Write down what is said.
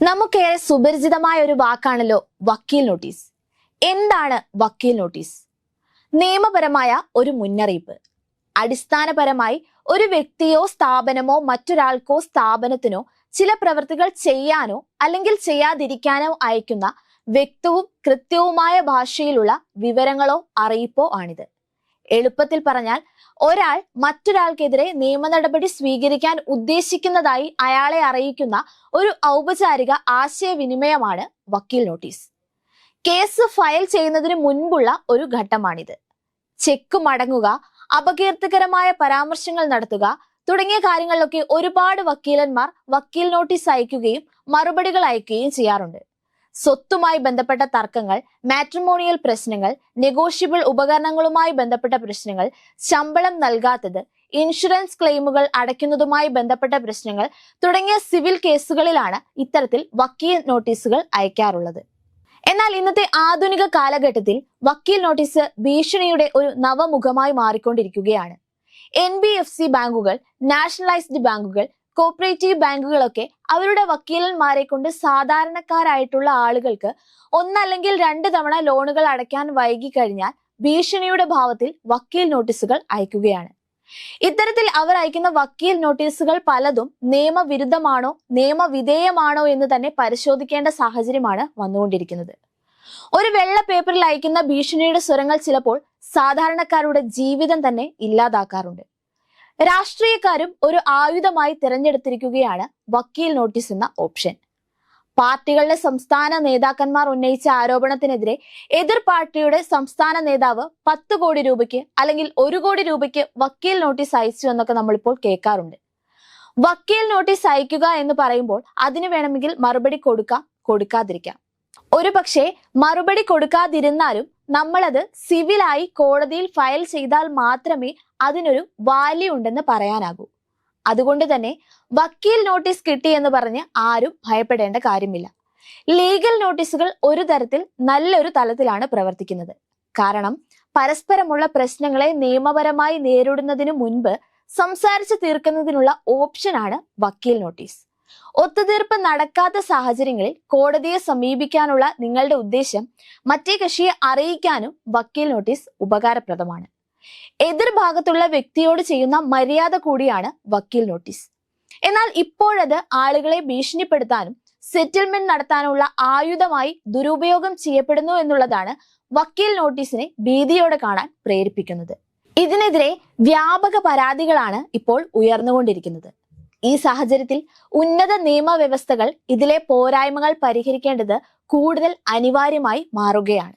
നമുക്കേറെ സുപരിചിതമായ ഒരു വാക്കാണല്ലോ വക്കീൽ നോട്ടീസ്. എന്താണ് വക്കീൽ നോട്ടീസ്? നിയമപരമായ ഒരു മുന്നറിയിപ്പ്. അടിസ്ഥാനപരമായി ഒരു വ്യക്തിയോ സ്ഥാപനമോ മറ്റൊരാൾക്കോ സ്ഥാപനത്തിനോ ചില പ്രവൃത്തികൾ ചെയ്യാനോ അല്ലെങ്കിൽ ചെയ്യാതിരിക്കാനോ അയക്കുന്ന വ്യക്തവും കൃത്യവുമായ ഭാഷയിലുള്ള വിവരങ്ങളോ അറിയിപ്പോ ആണിത്. എളുപ്പത്തിൽ പറഞ്ഞാൽ ഒരാൾ മറ്റൊരാൾക്കെതിരെ നിയമ നടപടി സ്വീകരിക്കാൻ ഉദ്ദേശിക്കുന്നതായി അയാളെ അറിയിക്കുന്ന ഒരു ഔപചാരിക ആശയവിനിമയമാണ് വക്കീൽ നോട്ടീസ്. കേസ് ഫയൽ ചെയ്യുന്നതിന് മുൻപുള്ള ഒരു ഘട്ടമാണിത്. ചെക്ക് മടങ്ങുക അപകീർത്തികരമായ പരാമർശങ്ങൾ നടത്തുക തുടങ്ങിയ കാര്യങ്ങളിലൊക്കെ ഒരുപാട് വക്കീലന്മാർ വക്കീൽ നോട്ടീസ് അയക്കുകയും മറുപടികൾ അയക്കുകയും ചെയ്യാറുണ്ട്. സ്വത്തുമായി ബന്ധപ്പെട്ട തർക്കങ്ങൾ മാട്രിമോണിയൽ പ്രശ്നങ്ങൾ നെഗോഷ്യബിൾ ഉപകരണങ്ങളുമായി ബന്ധപ്പെട്ട പ്രശ്നങ്ങൾ ശമ്പളം നൽകാത്തത് ഇൻഷുറൻസ് ക്ലെയിമുകൾ അടയ്ക്കുന്നതുമായി ബന്ധപ്പെട്ട പ്രശ്നങ്ങൾ തുടങ്ങിയ സിവിൽ കേസുകളിലാണ് ഇത്തരത്തിൽ വക്കീൽ നോട്ടീസുകൾ അയക്കാറുള്ളത്. എന്നാൽ ഇന്നത്തെ ആധുനിക കാലഘട്ടത്തിൽ വക്കീൽ നോട്ടീസ് ഭീഷണിയുടെ ഒരു നവമുഖമായി മാറിക്കൊണ്ടിരിക്കുകയാണ്. എൻ ബി എഫ് സി ബാങ്കുകൾ നാഷണലൈസ്ഡ് ബാങ്കുകൾ കോപ്പറേറ്റീവ് ബാങ്കുകളൊക്കെ അവരുടെ വക്കീലന്മാരെ കൊണ്ട് സാധാരണക്കാരായിട്ടുള്ള ആളുകൾക്ക് ഒന്നല്ലെങ്കിൽ രണ്ട് തവണ ലോണുകൾ അടയ്ക്കാൻ വൈകി കഴിഞ്ഞാൽ ഭീഷണിയുടെ ഭാവത്തിൽ വക്കീൽ നോട്ടീസുകൾ അയക്കുകയാണ്. ഇത്തരത്തിൽ അവർ അയക്കുന്ന വക്കീൽ നോട്ടീസുകൾ പലതും നിയമവിരുദ്ധമാണോ നിയമവിധേയമാണോ എന്ന് തന്നെ പരിശോധിക്കേണ്ട സാഹചര്യമാണ് വന്നുകൊണ്ടിരിക്കുന്നത്. ഒരു വെള്ള പേപ്പറിൽ അയക്കുന്ന ഭീഷണിയുടെ സ്വരങ്ങൾ ചിലപ്പോൾ സാധാരണക്കാരുടെ ജീവിതം തന്നെ ഇല്ലാതാക്കാറുണ്ട്. രാഷ്ട്രീയക്കാരും ഒരു ആയുധമായി തിരഞ്ഞെടുത്തിരിക്കുകയാണ് വക്കീൽ നോട്ടീസ് എന്ന ഓപ്ഷൻ. പാർട്ടികളുടെ സംസ്ഥാന നേതാക്കന്മാർ ഉന്നയിച്ച ആരോപണത്തിനെതിരെ എതിർ പാർട്ടിയുടെ സംസ്ഥാന നേതാവ് പത്ത് കോടി രൂപയ്ക്ക് അല്ലെങ്കിൽ ഒരു കോടി രൂപയ്ക്ക് വക്കീൽ നോട്ടീസ് അയച്ചു എന്നൊക്കെ നമ്മളിപ്പോൾ കേൾക്കാറുണ്ട്. വക്കീൽ നോട്ടീസ് അയക്കുക എന്ന് പറയുമ്പോൾ അതിന് വേണമെങ്കിൽ മറുപടി കൊടുക്കാം കൊടുക്കാതിരിക്കാം. ഒരു പക്ഷേ മറുപടി കൊടുക്കാതിരുന്നാലും നമ്മളത് സിവിലായി കോടതിയിൽ ഫയൽ ചെയ്താൽ മാത്രമേ അതിനൊരു വാല്യൂ ഉണ്ടെന്ന് പറയാനാകൂ. അതുകൊണ്ട് തന്നെ വക്കീൽ നോട്ടീസ് കിട്ടി എന്ന് പറഞ്ഞ് ആരും ഭയപ്പെടേണ്ട കാര്യമില്ല. ലീഗൽ നോട്ടീസുകൾ ഒരു തരത്തിൽ നല്ലൊരു തലത്തിലാണ് പ്രവർത്തിക്കുന്നത്. കാരണം പരസ്പരമുള്ള പ്രശ്നങ്ങളെ നിയമപരമായി നേരിടുന്നതിന് മുൻപ് സംസാരിച്ച് തീർക്കുന്നതിനുള്ള ഓപ്ഷനാണ് വക്കീൽ നോട്ടീസ് ഒത്തുതീർപ്പ് നടക്കാത്ത സാഹചര്യങ്ങളിൽ കോടതിയെ സമീപിക്കാനുള്ള നിങ്ങളുടെ ഉദ്ദേശം മറ്റേ കക്ഷിയെ അറിയിക്കാനും വക്കീൽ നോട്ടീസ് ഉപകാരപ്രദമാണ്. എതിർഭാഗത്തുള്ള വ്യക്തിയോട് ചെയ്യുന്ന മര്യാദ കൂടിയാണ് വക്കീൽ നോട്ടീസ്. എന്നാൽ ഇപ്പോഴത് ആളുകളെ ഭീഷണിപ്പെടുത്താനും സെറ്റിൽമെന്റ് നടത്താനുള്ള ആയുധമായി ദുരുപയോഗം ചെയ്യപ്പെടുന്നു എന്നുള്ളതാണ് വക്കീൽ നോട്ടീസിനെ ഭീതിയോടെ കാണാൻ പ്രേരിപ്പിക്കുന്നത്. ഇതിനെതിരെ വ്യാപക പരാതികളാണ് ഇപ്പോൾ ഉയർന്നുകൊണ്ടിരിക്കുന്നത്. ഈ സാഹചര്യത്തിൽ ഉന്നത നിയമവ്യവസ്ഥകൾ ഇതിലെ പോരായ്മകൾ പരിഹരിക്കേണ്ടത് കൂടുതൽ അനിവാര്യമായി മാറുകയാണ്.